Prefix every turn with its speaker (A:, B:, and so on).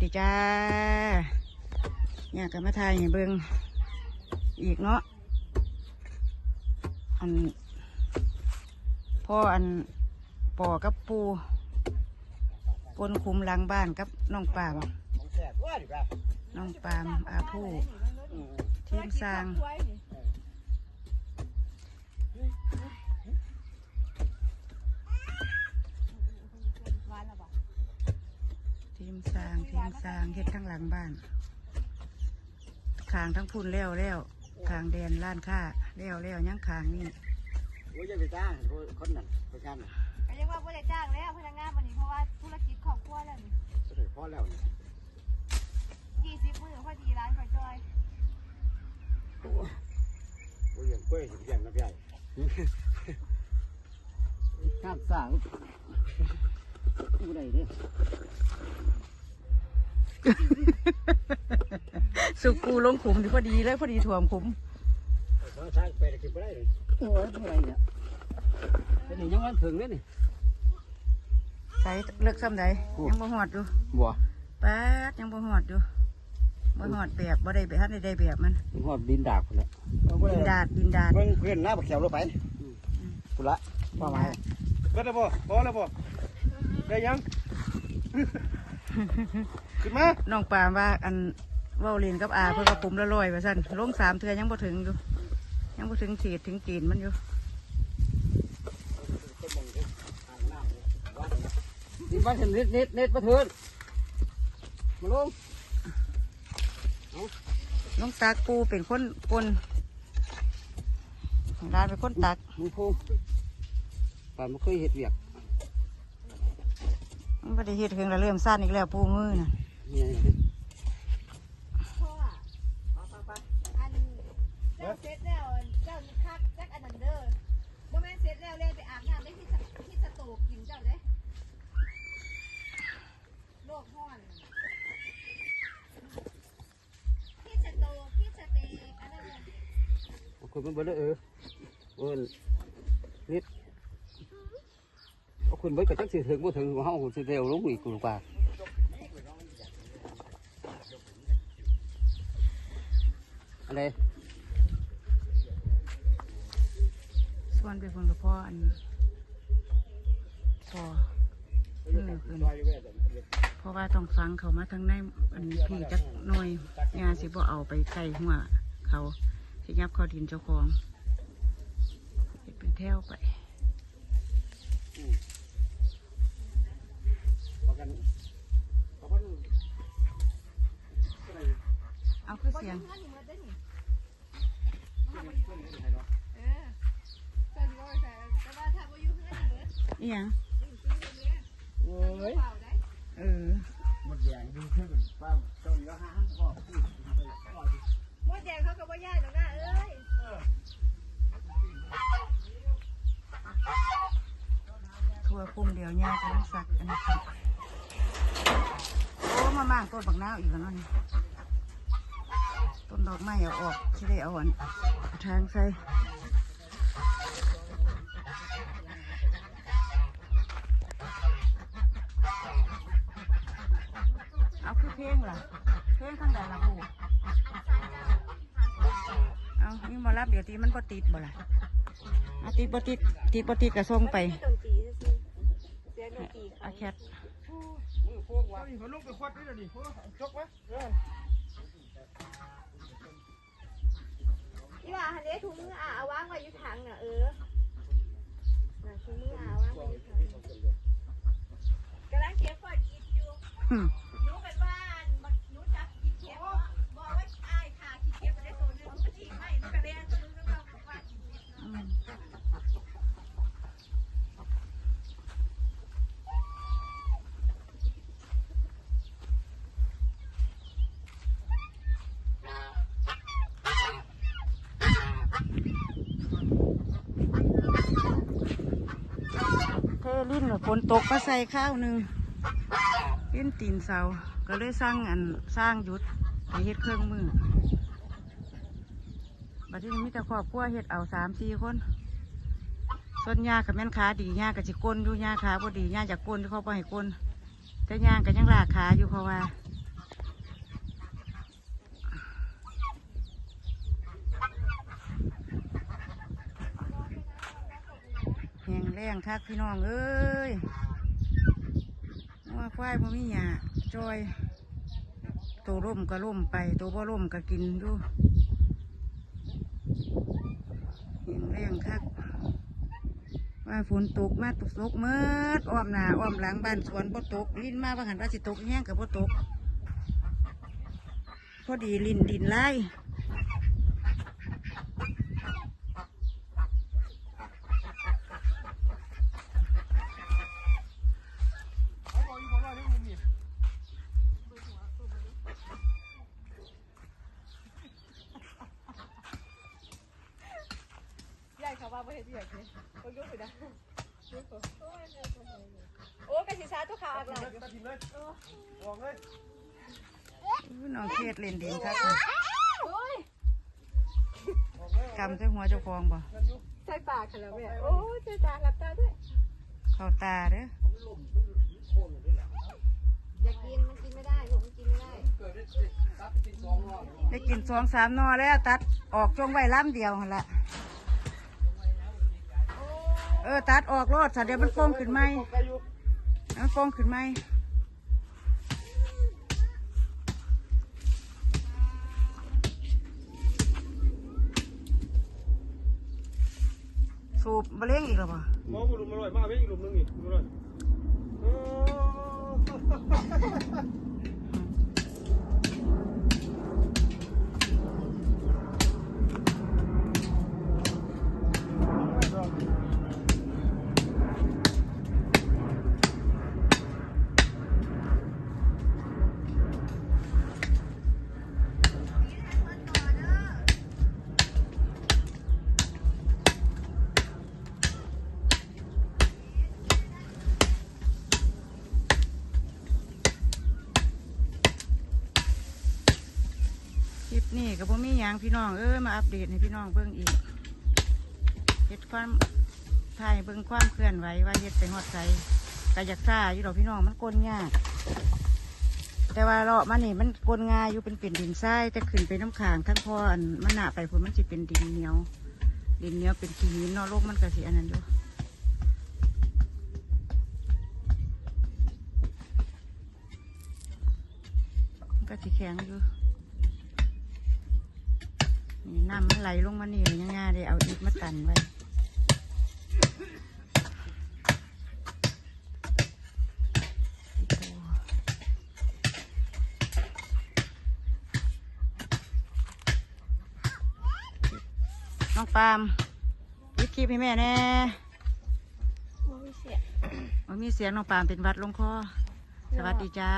A: สดีจ้าเนี่ยกับมาทายให้เบิงอีกเนาะอันพ่ออันปอกับปูปนคุมหลังบ้านกับน้องปาม
B: ของแซ่บว่าดิครับ
A: น้องปามอาผู้ทีมสร้างที มสร้างทีมสร้างเฮ็ดทั้งหลังบ้านขางทั้งพุ่นแล้วแล้วขางแดนล้านค่าแล้วแล้วยังขางนี่
B: โอ้ยจะไปจ้างคนนั้นไปกันน่ะ
C: ก็ยังว่าบ่ได้จ้างแล้วพนักงานวันนี้เพราะว่าธุรกิจครอบครัวแล้วนี่
B: ก็เลยพอแล้วนี่
C: ยี่สิบมื้อพอดีร้านขอยจอย
B: โอ้ยอย่างกล้วยสิอย่างนะพี่ใหญ่ข้ามสาง ผู้ใดเนี่ย
A: สุกูลงขุมอยู่พอดีเลยพอดีถ่วมขุม
B: เขาทางไปได้กินไปได้เลยโอ้ยผู้ใดเนี่ยเป็นนี่ยังวันถึงเลยนี่
A: ใส่เลือกซ้ำใดยังบ่หอดอยู่
B: บัว
A: ป๊าดยังบ่หอดอยู่บ่หอดแบบบ่ได้แบบท่านได้แบบมัน
B: หอดดินดาบคนละ
A: ดินดาดดินดาด
B: เพิ่งเพื่อนหน้าบักเขียวลงไปกุละว่าไง
D: ก็ได้บ่พอแล้วบ่ ได้ยัง ขึ้นมา
A: น้องปามว่าอันเว้าเรียนกับอาเพื่อกระปุ่มละลอยว่าซั่นลงสามเทือยังบ่ถึงอยู่ ยังบ่ถึงขีดถึงจีนมันอยู่
B: ดินบ้านเห็นนิดนิดนิดประเทือนมาลง
A: น้องซักปูเป็นคนปนร้านเป็นคนตัก
B: มือพูป่าไม่เคยเห็ดเวียก
A: มันบ่ได้เฮ็ดเพียงละเริ่มสั้นอีกแล้วปูมือน่ะ
B: เนี่ย
C: พ่ออันเจ้าเสร็จแล้วเจ้านี่คักจักอันนั้นเด้อบ่แม่นเสร็จแล้วเลยไปอาบน้ำได้ที่สะที่สตูกินเจ้าเด้โลกฮ้อน ที่สตูที่สเตกอันนั้นน่ะ
B: คนมันบ่ได้เออเออนิด คุณไว้กับจักสิถึงบ่ถึงของเฮาสิเร็วลงอีกกูป่าอะไร
A: ส่วนเป็นคนกับพ่ออันพอมือขึ้นเพราะว่าต้องฟังเขามาทางในอันพี่จักหน่อยงานสิบ่เอาไปใส่หัวเขาสิยับเข้าดินเจ้าของเฮ็ดเป็นแถวไปเอาคือเสียง
C: เงินนี่หมดเด้อนี่เออเจ้าสิบ่ไปใส่แต่ว่าถ้าบ่อยู่เงินนี่หมด
A: อีหยัง
B: โอ้ย
C: เปล่าได้
A: เออ
B: หมดแดงดูขึ้นป้าต้องยอหางพ่อ
C: มดแดงเขาก็บ่ย่านหรอกนะเอ้ย
A: ทั่วพุ่มเดียวเนี่ยกำลังสักอันนี้สักโอ้ มาม่างต้นบักนาวอีกแล้วเนาะนี่ต้นดอกไม้เอาออกที่ได้เอาอันทางใส่เอาคือเพลงล่ะเพลงข้างใดล่ะผู้เอานี่มารับเดี๋ยวตีมันก็ติดบ่ล่ะเอาติดบ่ติดติดบ่ติดกระส่งไป
C: ดนตรีซื่อๆเสียงดนตรี
A: อาแคท
D: นี่เขาลงไปควัดนี่แล้วนี่โอ้จกวะเออ
C: อีว่าหันเด้ถุงมืออะเอาวางไว้อยู่ถังน่ะเออน่ะถุงมืออะวางไว้อยู่ถังกำลังเก็บกอดอิดอยู่ เทลิ้
A: นฝนตกก็ใส่ข้าวหนึ่งลิ้นตีนเสา ก็เลยสร้างอันสร้างยุดไปเฮ็ดเครื่องมือบัดนี้มีแต่ครอบครัวเฮ็ดเอาสามสี่คน ส่วนยากับแม่นขาดียากับจิก้นอยู่ยาขาบ่ดียาจากก้นที่เขาไปให้ก้นแต่ยางกับยังลากขาอยู่เพราะว่า แรงคักพี่น้องเอ้ยว่าควายบ่มีหยาจอย ตัวร่มก็ร่มไป ตัวบ่ร่มก็กินดูแห้งแรงคัก ว่าฝนตกมาตกตกเมื่ออ้อมหน้าอ้อมหลังบ้านสวนบ่ตกลิ้นมาว่าหันว่าสิตกแห้งกับบ่ตก พอดีลิ้นดินไล่
D: เอาบอกอีกคนว่าเรื่องมึงนี่
C: ใหญ่เขาว่าบ่เฮ็ดใหญ่เลยโอ้ยยกไปนะยกไปโอ้ยกะสิซาตัวขาอักหลัง
D: ตัดทิมเลยออกเลย
A: อู้น้องเครียดเล่นดินคักเลย
C: โอ้ย
D: ออกเลย
A: กำใส่หัวเจ้าของบ่
D: กันอยู่
C: ใส่ปากกันแล้วแม่โอ้ยใส่ตาหลับตาด้วย
A: เข้าตาเด้อ
C: อยากกินมันกินไม่ได้ลูกมันกินไม่ได้
B: เกิดได้ตัดติดสองรอบ
A: ได้กินสองสามหนอแล้วตัดออกจงไว้ล้ำเดียวหั่นละเออ ตัดออกรอดสัเดี๋ยวมันโป่งขึ้นไหมมันโป่งขึ้นไหมสูบบะเลี้งอีกหรอปะ
D: มองบุรุษมาลอยมาเว้ยอีกหลุมนึงอีกมาลอยโอ้
A: ค ลิปนี้ก็บ่มีหยังพี่น้องเอ้ยมาอัปเดตให้พี่น้องเบิ่งอีกเฮ็ดความถ่ายเบิ่งความเคลื่อนไหวว่าเฮ็ดไปฮอดไสก็อยากซ่าอยู่ดอกพี่น้องมันกลยากแต่ว่าเลาะมันนี่มันกลงายอยู่เป็นเป็นดินทรายแต่ขึ้นไปน้ำขางทั้งพออันมันหนาไปพุ่นมันสิเป็นดินเหนียว ดินเหนียวเป็นขี้หินเนาะโลกมันก็สิอันนั้นอยู่ก็สิแข็งอยู่ นี่น้ำมันไหลลงมานี่เลยง่ายๆเลยเอาอิฐมาตันไว้น้องปาล์มยิบคลิปให้แม่แน่มันมีเสียงน้องปาล์มเป็นหวัดลงคอ สวัสดีจ้า